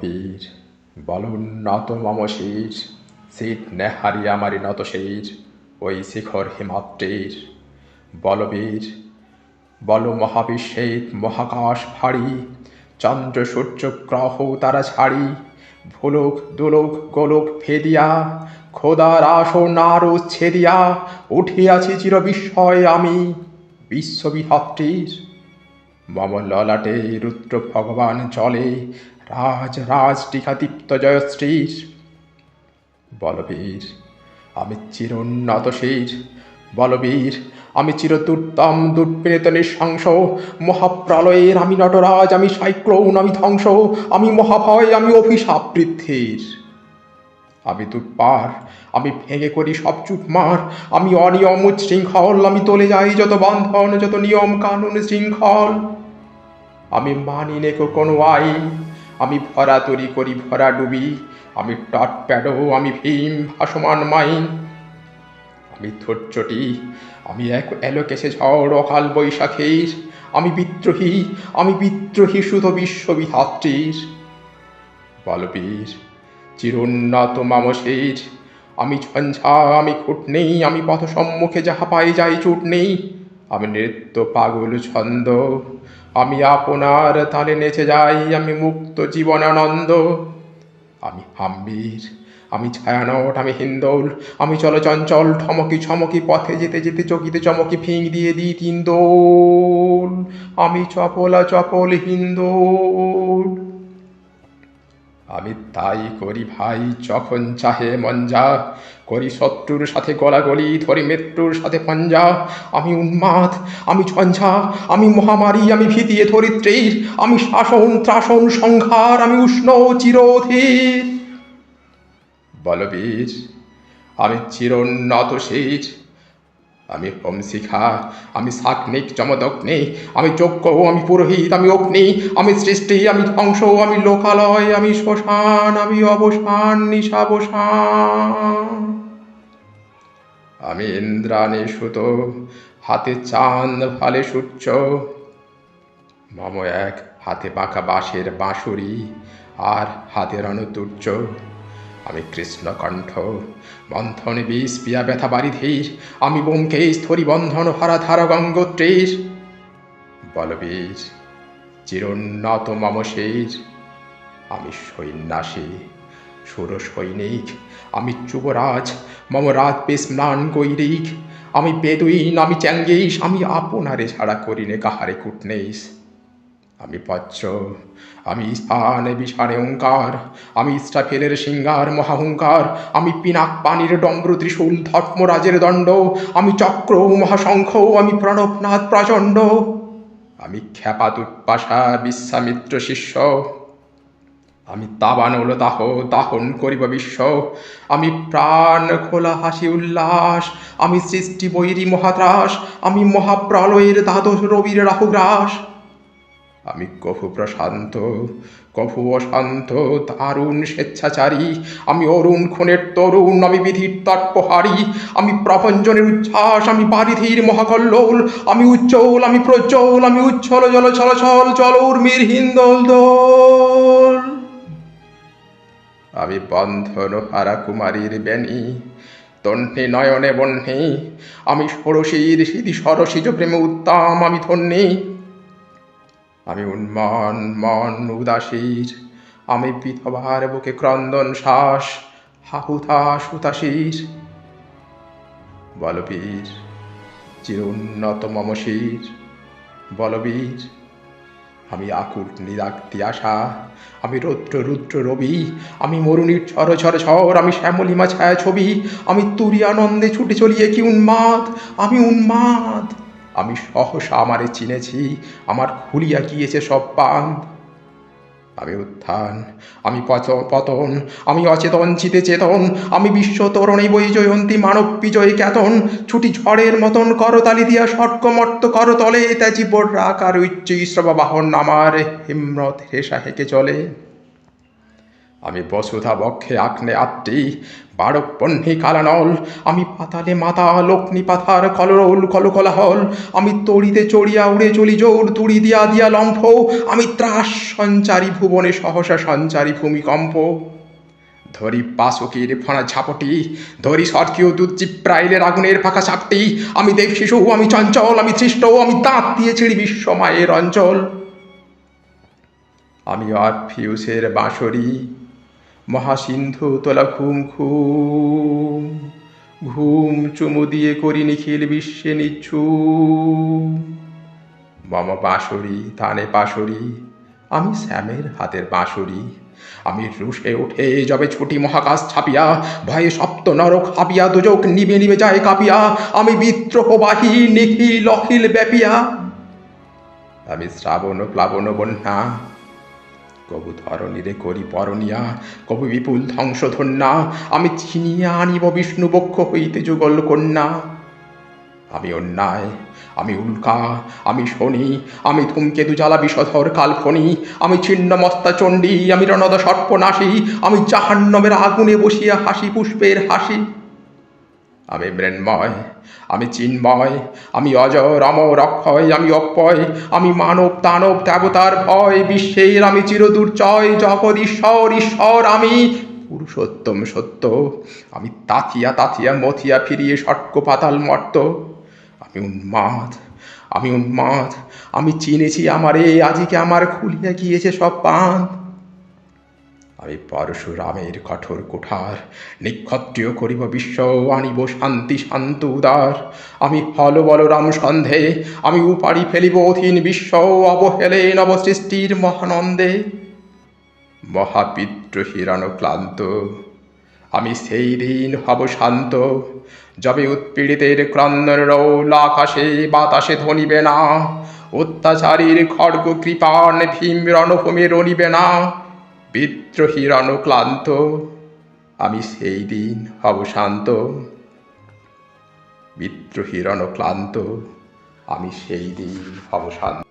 বীর উন্নত মম শির সিট নেহারি আমারি নত শির ওই শিখর হিমাত্রের বলবীর, বল মহাবিশ্বের মহাকাশ ভারী, চন্দ্র সূর্য গ্রহ তারা ছাড়ি ভুলুক দুলুক গোলক ফেদিয়া, খোদার আসন আরও ছেদিয়া, উঠিয়াছি চির বিস্ময় আমি বিশ্ববিধাত্রীর মম ললাটে রুদ্র ভগবান চলে, রাজ রাজ টিকাদীপ্ত জয়শ্রীর। বলবীর, আমি চিরোন্নত শির। বলবীর, আমি চিরদুর্দম দুর্বিনীত নৃশংস। মহাপ্রলয়ের আমি নটরাজ, আমি সাইক্লোন, আমি ধ্বংস। আমি মহাভয়, আমি অভিশাপ বৃদ্ধির। আমি পার, আমি ভেঙে করি সব চুপ মার, আমি অনিয়ম উচ্ছৃঙ্খল, আমি তোলে যাই যত বন্ধন, যত নিয়ম কানুন শৃঙ্খল। আমি মানি নেকো কোনো আইন আমি ভরা তরি করি ভরা ডুবি, আমি টট প্যাডো, আমি ভীম ভাসমান মাইন আমি ধৈর্যটি, আমি এক এলোকেশে ঝড়, অকাল বৈশাখীর, আমি বিদ্রোহী আমি বিদ্রোহী শুধ বিশ্ববিধাত্রীর। বলবীর চিরোন্নত মামসের আমি ঝঞ্ঝা, আমি খুট নেই, আমি পথ সম্মুখে যাহা পাই যাই চুট নেই। আমি নৃত্য পাগল ছন্দ, আমি আপনার তালে নেচে যাই, আমি মুক্ত জীবনানন্দ। আমি হাম্বির, আমি ছায়ানট, আমি হিন্দোল, আমি চল চঞ্চল, ঠমকি ছমকি পথে যেতে যেতে চকিতে চমকি ফিং দিয়ে দিই তিন দোল। আমি চপলা চপল হিন্দোল। আমি তাই করি ভাই, যখন চাহে মঞ্জা। করি শত্রুর সাথে গলাগলি, ধরি মৃত্যুর সাথে পঞ্জা। আমি উন্মাদ, আমি ঝঞ্ঝা, আমি মহামারী, আমি ভীতিয়ে ধরিত্রীর। আমি শাসন, ত্রাসন, সংহার, আমি উষ্ণ চিরধীর। বলবীর আমি চিরোন্নত শীর আমি হোমশিখা আমি শাক নেই শাকনিক চমদগ্নি আমি যজ্ঞ, আমি পুরোহিত, আমি অগ্নি, আমি সৃষ্টি, আমি ধ্বংস, আমি লোকালয়, আমি শ্মশান, আমি অবসান, নিশাবসান। আমি ইন্দ্রাণী সুত, হাতে চাঁদ ফালে সূর্য মম এক, হাতে বাঁকা বাঁশের বাঁশুরি, আর হাতে রণতুর্য আমি কৃষ্ণকণ্ঠ বন্ধন বিষ পিয়া ব্যথা বাড়ি ধীর, আমি বোমকে স্থরি বন্ধন হারা ধারা গঙ্গোত্রীর বলবীর, চিরোন্নত মম শির, আমি সৈন্যাসী সুর সৈনিক, আমি যুবরাজ, মম রাত বেশ ম্লান গৈরিক, আমি বেদুইন, আমি চ্যাঙ্গিস, আমি আপনারে ছাড়া করিনে কাহারে কুটনেইস আমি পচ্র আমি স্থানে বিষাণে ওঙ্কার আমি ইস্রাফেলের সিঙ্গার মহাহুঙ্কার, আমি পিনাক পানির ডম্র ত্রিশূল ধর্মরাজের দণ্ড, আমি চক্র মহাশঙ্খ, আমি প্রণবনাথ প্রচণ্ড। আমি খ্যাপা দুর্বাসা বিশ্বামিত্র শিষ্য, আমি তাবানল দাহ দাহন করিব বিশ্ব, আমি প্রাণ খোলা হাসি উল্লাস, আমি সৃষ্টি বৈরী মহাত্রাস, আমি মহাপ্রলয়ের দ্বাদশ রবির রাহুগ্রাস। আমি কভু প্রশান্ত, কভু অশান্ত, দারুণ স্বেচ্ছাচারী। আমি অরুণ খুনের তরুণ, আমি বিধির তৎপহারী। আমি প্রভঞ্জনের উচ্ছ্বাস, আমি বারিধির মহাকল্লোল। আমি উজ্জ্বল, আমি প্রজ্জ্বল, আমি উচ্ছল, জল ছলছল চল, উর্মির হিন্দোল দোল। আমি বন্ধন হারা কুমারীর বেণী তন্নে নয়নে বন্যে আমি ষোড়শীর সিধি সরসিজ প্রেমে উত্তম, আমি ধন্যী। আমি উন্মন, মন উদাসীর। আমি বিধবার বুকে ক্রন্দন শ্বাস হাহুতাস হুতাশির বলবীর, চির উন্নত মমশির। বলবীর, আমি আকুট নিরাক্তি আশা। আমি রৌদ্র, রুদ্র রবি। আমি মরুণীর ঝড় ছর ঝড় আমি শ্যামলিমা ছায়া ছবি। আমি তুরি আনন্দে ছুটে চলিয়ে কি উন্মাদ? আমি উন্মাদ। আমি সহসা আমারে চিনেছি, আমার খুলিয়া গিয়েছে সব পান। আমি উত্থান, আমি পতন, আমি অচেতন, চিতে চেতন, আমি বিশ্ব তরণে বই জয়ন্তী, মানব বিজয় কেতন ছুটি ঝড়ের মতন করতালি দিয়া স্বর্গমর্ত করতলে ত্যাজি বর্রাকার উচ্চ ইশ্রবা বাহন আমার হিম্রত হেসা হেঁকে চলে। আমি বসুধা বক্ষে আগ্নে আত্মি বারক পণ্যে কালানল। আমি পাতালে মাতা লক্ষ্মী পাথার কলরোল, কলকলাহল। আমি তড়িতে চড়িয়া উড়ে চলি জোর, তুড়ি দিয়া দিয়া লম্ফ। আমি ত্রাস সঞ্চারী ভুবনে, সহসা সঞ্চারী ভূমিকম্প। ধরি পাশকির ফণা ঝাপটি, ধরি সর্কীয় চিপ্রাইলের আগুনের ফাঁকা চাপটি আমি দেব শিশু, আমি চঞ্চল, আমি সৃষ্ট, আমি দাঁত দিয়ে ছিড়ি বিশ্বমায়ের অঞ্চল। আমি অরফিউসের বাঁশরি মহাসিন্ধু তোলা ঘুম ঘুম। ঘুম চুমু দিয়ে করি নিখিল বিশ্বে নিচ্ছু মম বাঁশরি, তানে পাশরি আমি শ্যামের হাতের বাঁশরি। আমি রুষে উঠে যবে ছুটি মহাকাশ ছাপিয়া, ভয়ে সপ্ত নরক হাপিয়া, দুজক নিবে নিবে যায় কাঁপিয়া, আমি বিদ্রোহবাহী নিখিল অখিল ব্যাপিয়া। আমি শ্রাবণ, প্লাবন, বন্যা কবু ধরণীরে করি পরনিয়া, কবু বিপুল ধ্বংসধন্যা, আমি ছিনিয়া আনিব বিষ্ণু বক্ষ হইতে যুগল কন্যা। আমি অন্যায়, আমি উল্কা, আমি শনি, আমি ধূমকেতু জ্বালা বিষধর কালফনি আমি ছিন্ন মস্তা চণ্ডী আমি রণদ সর্পনাশী, আমি জাহান্নমের আগুনে বসিয়া হাসি পুষ্পের হাসি। আমি মৃন্ময়, আমি চিন্ময়, আমি অজর, অমর অক্ষয়, আমি অক্ষয় আমি মানব, দানব, দেবতার ভয়, বিশ্বের আমি চিরদুর্জয়, জগৎ, ঈশ্বর ঈশ্বর, আমি পুরুষোত্তম সত্য। আমি তাথিয়া তাথিয়া মথিয়া ফিরিয়ে সটক পাতাল মর্ত। আমি উন্মাদ আমি উন্মাদ, আমি চিনেছি আমারে, আজিকে আমার খুলিয়া গিয়েছে সব পান আমি পরশুরামের কঠোর কুঠার, নিক্ষত্রিয় করিব বিশ্ব, আনিব শান্তি, শান্ত উদার। আমি হল বলরাম সন্ধে, আমি উপাড়ি ফেলিব অধীন বিশ্ব, অবহেলে নবসৃষ্টির মহানন্দে। মহাবিদ্রোহীরণ ক্লান্ত, আমি সেই দিন হব শান্ত। যবে উৎপীড়িতের ক্রন্দন রৌল আকাশে বাতাসে ধ্বনিবে না। অত্যাচারীর খড়গ কৃপাণ ভীম রণভূমি রণিবে না। বিদ্রোহী রণক্লান্ত আমি সেই দিন হব শান্ত। বিদ্রোহী রণক্লান্ত আমি সেই দিন হব শান্ত।